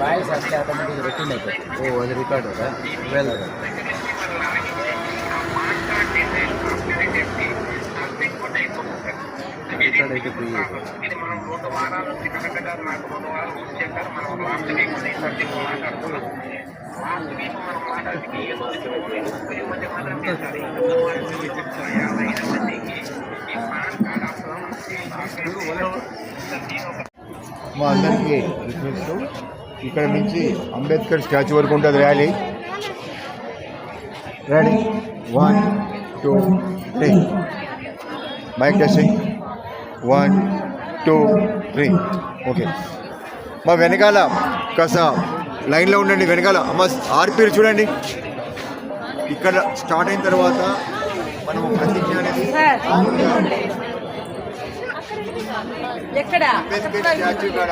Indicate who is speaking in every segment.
Speaker 1: Voice వస్తే automatic return అయిపోతుంది
Speaker 2: ఓ అది రికార్డ్ వెల్ రికార్డ్ అయితే ఫ్రీ
Speaker 3: మా అందరికీ రిక్వెస్ట్. ఇక్కడ నుంచి అంబేద్కర్ స్టాచ్యూ వరకు ఉంటుంది rally. Ready one two three mic testing one two three okay మా వెనకాల కాస్త లైన్లో ఉండండి వెనకాల. అమ్మ ఆర్పీలు చూడండి. ఇక్కడ స్టార్ట్ అయిన తర్వాత మనము ప్రతిజ్ఞ అనేది
Speaker 4: ఎక్కడ?
Speaker 3: స్టాచ్యూ కాడ.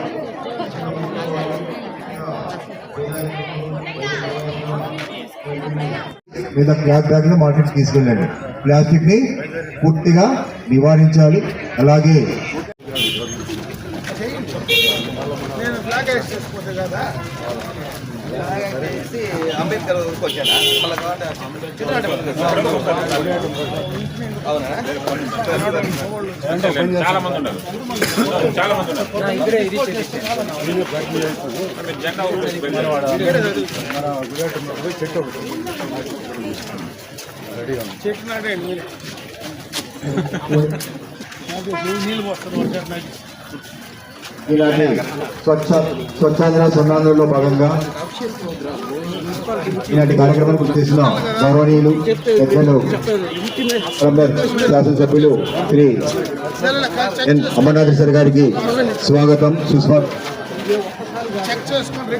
Speaker 3: లేదా క్లాత్ బ్యాగ్లు మార్కెట్కి తీసుకెళ్ళండి. ప్లాస్టిక్ని పూర్తిగా నివారించాలి. అలాగే
Speaker 2: అంబేద్కర్ వచ్చానా మళ్ళీ అవునా?
Speaker 5: చాలా మంది ఉన్నారు చాలా మంది చెట్టు నాటండి
Speaker 3: ఇలాంటి స్వచ్ఛ స్వచ్ఛాంధ్ర స్వర్ణాంధ్రలో భాగంగా ఇలాంటి కార్యక్రమానికి చేసిన గౌరవనీయులు పెద్దలు శాసనసభ్యులు శ్రీ ఎన్ అమర్నాథ్ సార్ గారికి స్వాగతం. సుస్వాగతం
Speaker 6: చెక్ చేసుకోండి.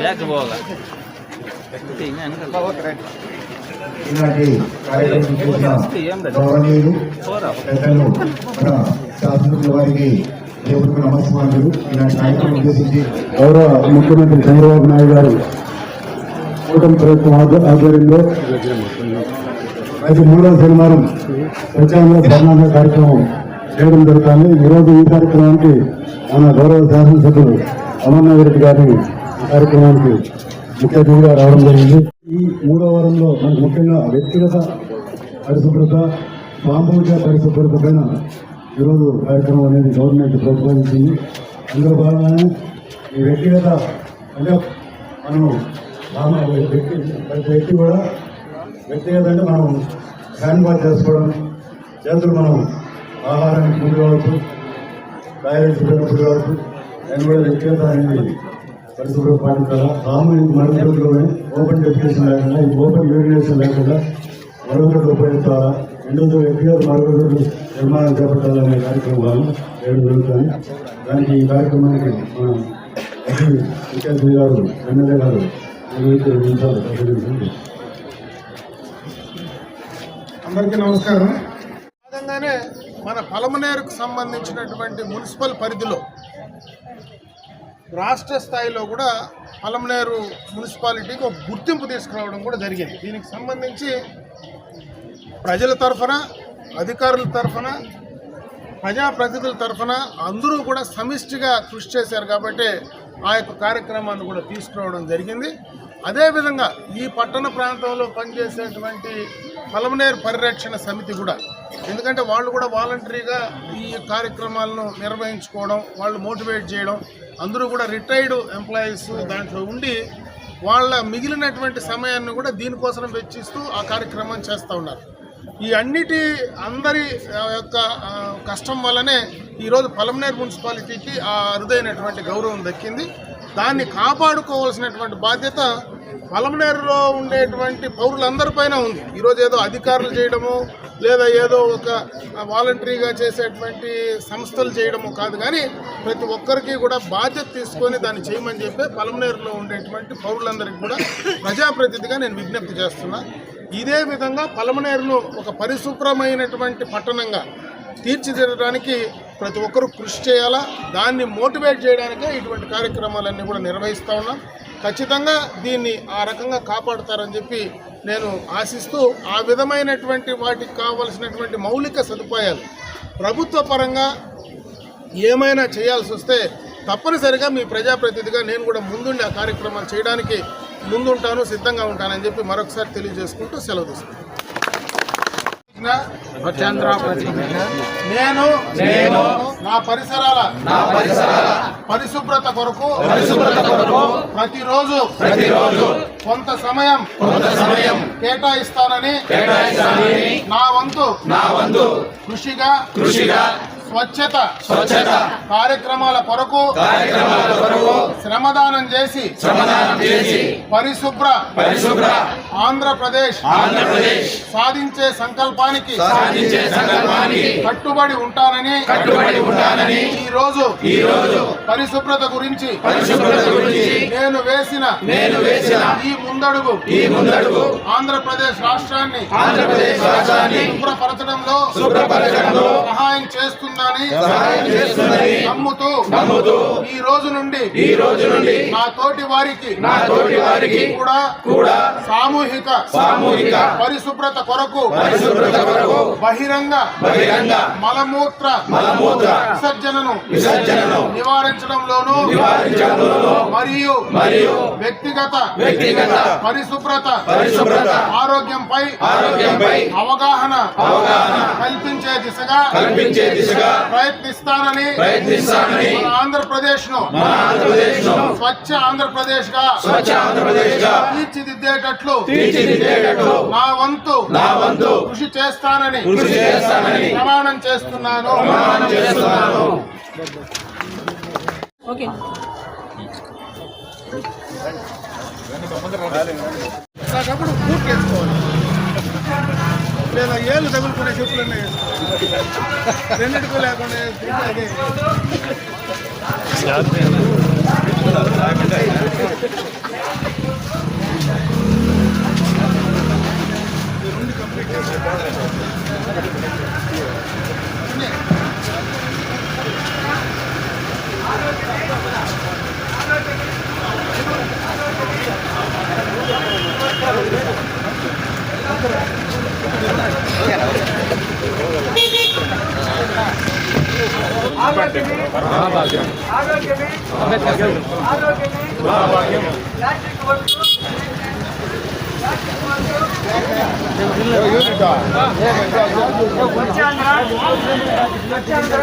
Speaker 1: బ్యాక్ పోగా
Speaker 3: ఇలాంటి కార్యక్రమం చేసిన గౌరవనీయులు పెద్దలు మన శాసనసభ్యుల వారికి దేవుడికి నమస్కారాలు. ఇలాంటి కార్యక్రమం ఉద్దేశించి
Speaker 7: గౌరవ ముఖ్యమంత్రి చంద్రబాబు నాయుడు గారు కూటమి ప్రభుత్వం ఆధ్వర్యంలో అయితే మూడవ శనివారం స్వచ్ఛంద స్వర్ణాంధ్ర కార్యక్రమం చేయడం జరుగుతుంది. ఈరోజు ఈ కార్యక్రమానికి మన గౌరవ శాసనసభ్యులు అమర్నాథ్ రెడ్డి గారిని కార్యక్రమానికి ముఖ్య అతిథిగా రావడం జరిగింది. ఈ మూడో వారంలో మనకు ముఖ్యంగా వ్యక్తిగత పరిశుభ్రత సామూహిక పరిశుభ్రత పైన ఈరోజు కార్యక్రమం అనేది గవర్నమెంట్ ప్రతిపాదించింది అందులో భాగంగానే ఈ వ్యక్తిగత అంటే మనం వ్యక్తి ప్రతి వ్యక్తి కూడా వ్యక్తిగత అంటే మనం హ్యాండ్ వాష్ చేసుకోవడం చేతులు మనం ఆహారానికి ముందు కావచ్చు టాయిలెట్స్ పోయినప్పుడు కావచ్చు దాన్ని కూడా వ్యక్తిగత అనేది పరిశుభ్ర పాటించాలా సామూహిక మరుగుదొడ్లోనే ఓపెన్ డెఫినేషన్ లేకుండా ఈ ఓపెన్ యూరినేషన్ లేకుండా మరుగుదొడ్లు ఉపయోగించాలా రెండోది వ్యక్తిగత మరుగుదొడ్లు నిర్మాణం చేపట్టాలనే కార్యక్రమాలు చేయడం జరుగుతుంది. దానికి ఈ కార్యక్రమానికి మన ముఖ్యమంత్రి గారు ఎమ్మెల్యే గారు నిర్వహించే నిమిషాలు
Speaker 6: అందరికీ నమస్కారం. మన పలమనేరుకు సంబంధించినటువంటి మున్సిపల్ పరిధిలో రాష్ట్ర స్థాయిలో కూడా పలమనేరు మున్సిపాలిటీకి ఒక గుర్తింపు తీసుకురావడం కూడా జరిగింది. దీనికి సంబంధించి ప్రజల తరఫున అధికారుల తరఫున ప్రజాప్రతినిధుల తరఫున అందరూ కూడా సమిష్టిగా కృషి చేశారు కాబట్టి ఆ యొక్క కార్యక్రమాన్ని కూడా తీసుకురావడం జరిగింది. అదేవిధంగా ఈ పట్టణ ప్రాంతంలో పనిచేసేటువంటి పలమనేరు పరిరక్షణ సమితి కూడా ఎందుకంటే వాళ్ళు కూడా వాలంటరీగా ఈ కార్యక్రమాలను నిర్వహించుకోవడం వాళ్ళు మోటివేట్ చేయడం అందరూ కూడా రిటైర్డ్ ఎంప్లాయీస్ దాంట్లో ఉండి వాళ్ళ మిగిలినటువంటి సమయాన్ని కూడా దీనికోసం వెచ్చిస్తూ ఆ కార్యక్రమం చేస్తూ ఉన్నారు. ఈ అన్నిటి అందరి ఆ, యొక్క కష్టం వల్లనే ఈరోజు పలమనేర్ మున్సిపాలిటీకి ఆ అరుదైనటువంటి గౌరవం దక్కింది. దాన్ని కాపాడుకోవాల్సినటువంటి బాధ్యత పలమనేరులో ఉండేటువంటి పౌరులందరిపైన ఉంది. ఈరోజు ఏదో అధికారులు చేయడము లేదా ఏదో ఒక వాలంటరీగా చేసేటువంటి సంస్థలు చేయడము కాదు కానీ ప్రతి ఒక్కరికి కూడా బాధ్యత తీసుకొని దాన్ని చేయమని చెప్పి పలమనేరులో ఉండేటువంటి పౌరులందరికీ కూడా ప్రజాప్రతినిధిగా నేను విజ్ఞప్తి చేస్తున్నా. ఇదే విధంగా పలమనేరును ఒక పరిశుభ్రమైనటువంటి పట్టణంగా తీర్చిదిద్దడానికి ప్రతి ఒక్కరూ కృషి చేయాలా దాన్ని మోటివేట్ చేయడానికే ఇటువంటి కార్యక్రమాలన్నీ కూడా నిర్వహిస్తూ ఉన్నాం. ఖచ్చితంగా దీన్ని ఆ రకంగా కాపాడుతారని చెప్పి నేను ఆశిస్తూ ఆ విధమైనటువంటి వాటికి కావలసినటువంటి మౌలిక సదుపాయాలు ప్రభుత్వ పరంగా ఏమైనా చేయాల్సి వస్తే తప్పనిసరిగా మీ ప్రజాప్రతినిధిగా నేను కూడా ముందుండి ఆ కార్యక్రమాలు చేయడానికి ముందుంటాను సిద్ధంగా ఉంటానని చెప్పి మరొకసారి తెలియజేసుకుంటూ సెలవు తీసుకుంటాను నేను నేను నా పరిసరాల నా పరిసరాల పరిశుభ్రత కొరకు పరిశుభ్రత కొరకు ప్రతిరోజు ప్రతిరోజు కొంత సమయం కొంత సమయం కేటాయిస్తానని కేటాయిస్తానని నా వంతు నా వంతు కృషిగా కృషిగా స్వచ్ఛత స్వచ్ఛత. కార్యక్రమాల కొరకు కార్యక్రమాల కొరకు శ్రమదానం చేసి శ్రమదానం చేసి పరిశుభ్ర పరిశుభ్ర ఆంధ్రప్రదేశ్ ఆంధ్రప్రదేశ్ సాధించే సంకల్పానికి సాధించే సంకల్పానికి కట్టుబడి ఉంటానని కట్టుబడి ఉంటానని ఈ రోజు ఈ రోజు పరిశుభ్రత గురించి పరిశుభ్రత గురించి నేను వేసిన నేను వేసిన ఈ ముందడుగు ఈ ముందడుగు ఆంధ్రప్రదేశ్ రాష్ట్రాన్ని ఆంధ్రప్రదేశ్ రాష్ట్రాన్ని శుభ్రపరచడంలో శుభ్రపరచడంలో సహాయం చేస్తుందని సహాయం చేస్తుందని నమ్ముతూ నమ్ముతూ ఈ రోజు నుండి ఈ రోజు నుండి నా తోటి వారికి నా తోటి వారికి కూడా కూడా సామూహిక సామూహిక పరిశుభ్రత కొరకు పరిశుభ్రత కొరకు బహిరంగ బహిరంగ మలమూత్ర మలమూత్ర విసర్జనను విసర్జనను నివారించడంలోను నివారించడంలోను మరియు మరియు వ్యక్తిగత వ్యక్తిగత పరిశుభ్రత పరిశుభ్రత ఆరోగ్యంపై ఆరోగ్యంపై అవగాహన అవగాహన కల్పించే దిశగా కల్పించే దిశగా ప్రయత్నిస్తానని ప్రయత్నిస్తానని మన ఆంధ్రప్రదేశ్ను ఆంధ్రప్రదేశ్ను స్వచ్ఛ ఆంధ్రప్రదేశ్గా స్వచ్ఛ ఆంధ్రప్రదేశ్గా తీర్చిదిద్దేటట్లు తీర్చిదిద్దేటట్లు నా వంతు నా వంతు కృషి చేస్తానని కృషి చేస్తానని ప్రమాణం చేస్తున్నాను. ప్రమాణం చేస్తున్నాను.
Speaker 4: ఓకే.
Speaker 6: నాకప్పుడు బూట్ వేసుకోవాలి లేదా ఏళ్ళు తగులుకునే చెప్పులు ఉన్నాయి. రెండింటికి లేకుండా
Speaker 4: అంబేద్కర్ వచ్చాంధ్ర వచ్చాంధ్ర వచ్చాంధ్ర